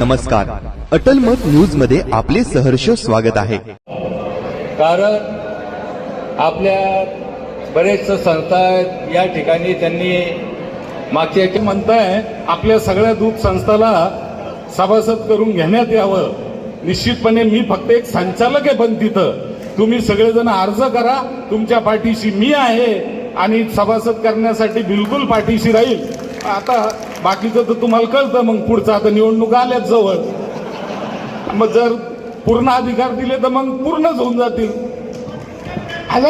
नमस्कार. अटल मत न्यूजमध्ये आपले सहर्ष स्वागत आहे. कारण आपल्या बरेच संस्था आहेत या ठिकाणी त्यांनी मागच्या याचे म्हणताय आपल्या सगळ्या दूध संस्थाला सभासद करून घेण्यात यावं. निश्चितपणे मी फक्त एक संचालक आहे पण तिथं. तुम्ही सगळेजण अर्ज करा तुमच्या पाठीशी मी आहे आणि सभासद करण्यासाठी बिलकुल पाठीशी राहील. आता बाकीचं तर तुम्हाला कळतं मग पुढचं आता निवडणूक आल्याच जवळ. मग जर पूर्ण अधिकार दिले तर मग पूर्णच होऊन जातील. हॅलो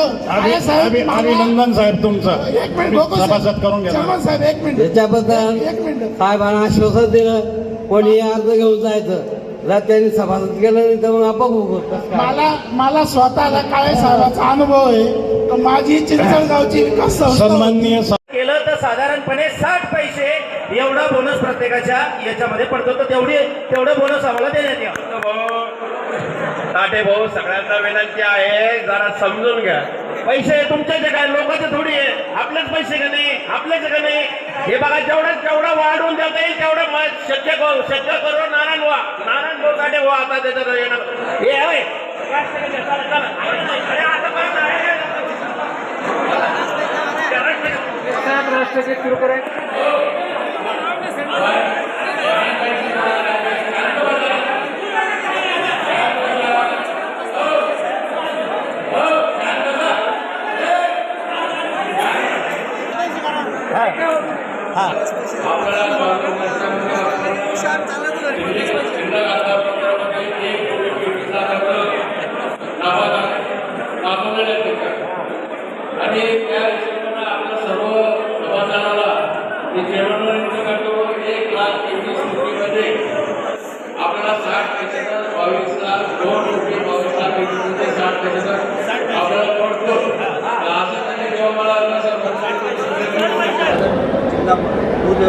साहेब अभि- अभिनंदन साहेब तुमचं. एक मिनिट डोकं साहेब. सभासद करून घ्या चव्हाण साहेब एक मिनिट. त्याच्याबद्दल एक मिनिट. साहेबांना आश्वासन दिलं कोणी अर्ज घेऊन जायचं. जर त्यांनी सभासद केलं नाही तर मग आपण मला मला स्वतःला काळे साहेबाचा अनुभव आहे. तर माझी चिंचणगावची विकास संस्था होती. सन्माननीय साठ पैसे एवढा बोनस प्रत्येकाच्या याच्यामध्ये पडतो. तर तेवढी तेवढं बोनस आम्हाला देण्यात यावं. ताटे भाऊ सगळ्यांना विनंती आहे जरा समजून घ्या. पैसे तुमच्याचे काय? लोकांचे थोडी आहे. आपलेच पैसे का नाही? आपलेच का नाही? हे बघा जेवढं जेवढं वाढवून देता येईल तेवढं शक्य करू शक्य करू नारायण व्हा. नारायण भाऊ ताटे व्हा आता त्याच्यात येणार. हे होय. राष्ट्रपती, चला, चला. अरे, आता काय नाही. मी जेवण करतो. एक लाख एकवीस कोटीमध्ये आपल्याला साठ पैशाचा बावीस लाख दोन कोटी बावीस लाख एकवीस कोटी साठ पैशाचा आपल्याला पडतो. असं त्यांनी जेव्हा मला जिल्हा दूध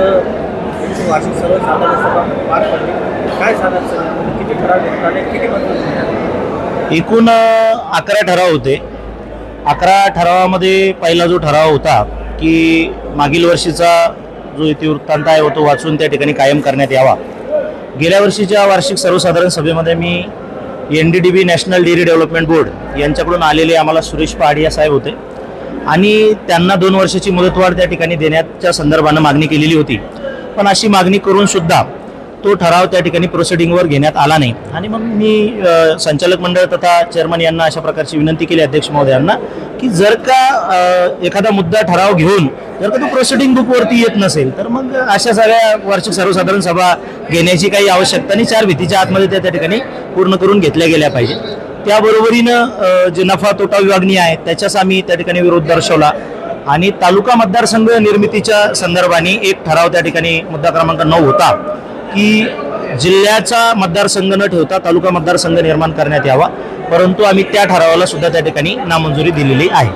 वार्षिक सर्वसाधारण सभा पार पडली काय साधारण सभा? किती ठराव घेतला आणि किती मंजूर झाले? एकूण अकरा ठराव होते. अकरा ठरावामध्ये पहिला जो ठराव होता की मागील वर्षीचा जो इतिवृत्तांत आहे तो वाचून त्या ठिकाणी कायम करण्यात यावा. गेल्या वर्षीच्या वार्षिक सर्वसाधारण सभेमध्ये मी N D D B national dairy development board यांच्याकडून आलेले आम्हाला सुरेश पहाडिया साहेब होते. आणि त्यांना दोन वर्षाची मुदतवाढ त्या ठिकाणी देण्याच्या संदर्भानं मागणी केलेली होती. पण अशी मागणी करून सुद्धा तो ठराव त्या ठिकाणी प्रोसिडिंगवर घेण्यात आला नाही. आणि मग मी संचालक मंडळ तथा चेअरमन यांना अशा प्रकारची विनंती केली अध्यक्ष महोदयांना की जर का एखादा मुद्दा ठराव घेऊन जर का तो प्रोसिडिंग बुकवरती येत नसेल तर मग अशा सगळ्या वार्षिक सर्वसाधारण सभा घेण्याची काही आवश्यकता नाही चार भीतीच्या आतमध्ये त्या त्या ठिकाणी पूर्ण करून घेतल्या गेल्या पाहिजे. त्याबरोबरीनं जे नफा तोटा विभागणी आहे त्याच्याच आम्ही त्या ठिकाणी विरोध दर्शवला. आणि तालुका मतदारसंघ निर्मितीच्या संदर्भाने एक ठराव त्या ठिकाणी मुद्दा क्रमांक नऊ होता. की जिल्ह्याचा मतदारसंघ न ठेवता तालुका मतदारसंघ निर्माण करण्यात यावा. परंतु आम्ही त्या ठरावाला सुद्धा त्या ठिकाणी नामंजुरी दिलेली आहे.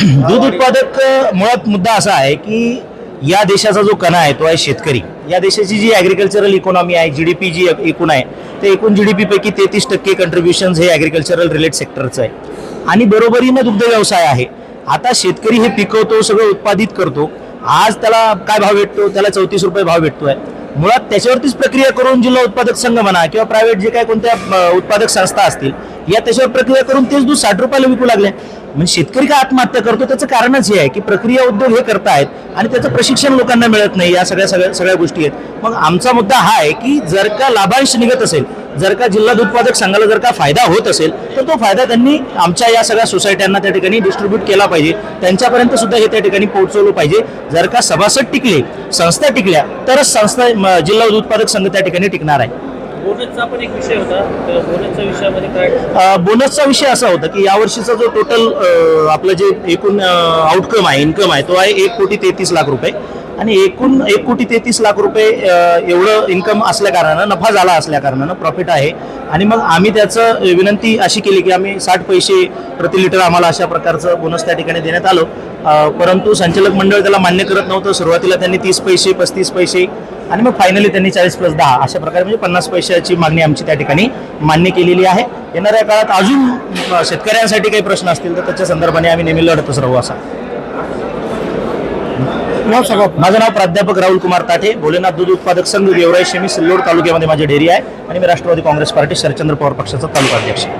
दूध उत्पादक मुळात मुद्दा असा आहे की या देशाचा जो कणा आहे तो आहे शेतकरी. या देशाची जी ॲग्रिकल्चरल इकॉनॉमी आहे जी डी पी जी एकूण आहे ते एकूण जी डी पी पैकी तेहतीस टक्के कंट्रीब्युशन हे ॲग्रिकल्चरल रिलेट सेक्टरचं आहे. आणि बरोबरीनं दुग्ध व्यवसाय आहे. आता शेतकरी हे पिकवतो सगळं उत्पादित करतो. आज त्याला काय भाव भेटतो? त्याला चौतीस रुपये भाव भेटतोय. मुळात त्याच्यावरतीच प्रक्रिया करून जिल्हा उत्पादक संघ म्हणा किंवा प्रायव्हेट जे काय कोणत्या उत्पादक संस्था असतील या त्याच्यावर प्रक्रिया करून तेच दूध साठ रुपयाला विकू लागले. म्हणजे शेतकरी का आत्महत्या करतो? त्याचं कारणच हे आहे की प्रक्रिया उद्योग हे करतायत आणि त्याचं प्रशिक्षण लोकांना मिळत नाही या सगळ्या सगळ्या सगळ्या गोष्टी आहेत. मग आमचा मुद्दा हा आहे की जर का लाभांश निघत असेल जर का जिल्हा दूध उत्पादक संघाला जर का फायदा होत असेल तर तो फायदा त्यांनी आमच्या या सगळ्या सोसायट्यांना त्या ठिकाणी डिस्ट्रीब्यूट केला पाहिजे. त्यांच्यापर्यंत सुद्धा हे त्या ठिकाणी पोहोचवलं पाहिजे. जर का सभासद टिकले संस्था टिकल्या तरच संस्था जिल्हा दूध उत्पादक संघ त्या ठिकाणी टिकणार आहे. बोनसचा पण एक विषय होता. तर बोनसच्या विषयामध्ये काय? अ, बोनसचा विषय असा होता की यावर्षीचा जो टोटल आपलं जे एकूण आउटकम आहे इन्कम आहे तो आहे एक कोटी तेहतीस लाख रुपये. आणि एकूण एक कोटी तेहतीस लाख रुपये एवढं इन्कम असल्या कारणानं नफा झाला असल्या कारणानं प्रॉफिट आहे. आणि मग आम्ही त्याचं विनंती अशी केली की आम्ही साठ पैसे प्रति लिटर आम्हाला अशा प्रकारचं बोनस त्या ठिकाणी देण्यात आलं. परंतु संचालक मंडळ त्याला मान्य करत नव्हतं. सुरुवातीला त्यांनी तीस पैसे पस्तीस पैसे आणि मग फायनली त्यांनी चाळीस प्लस दहा अशा प्रकारे म्हणजे पन्नास पैशाची मागणी आमची त्या ठिकाणी मान्य केलेली आहे. येणाऱ्या काळात अजून शेतकऱ्यांसाठी काही प्रश्न असतील तर त्याच्या संदर्भाने आम्ही नेहमी लढतच राहू असा. नाव सांगा माझं नाव प्राध्यापक राहुल कुमार ताठे. भोलेनाथ दूध उत्पादक संघ गेवराई शेमी सिल्लोड तालुक्यामध्ये माझी डेअरी आहे. आणि मी राष्ट्रवादी काँग्रेस पार्टी शरचंद्र पवार पक्षाचा तालुका अध्यक्ष आहे.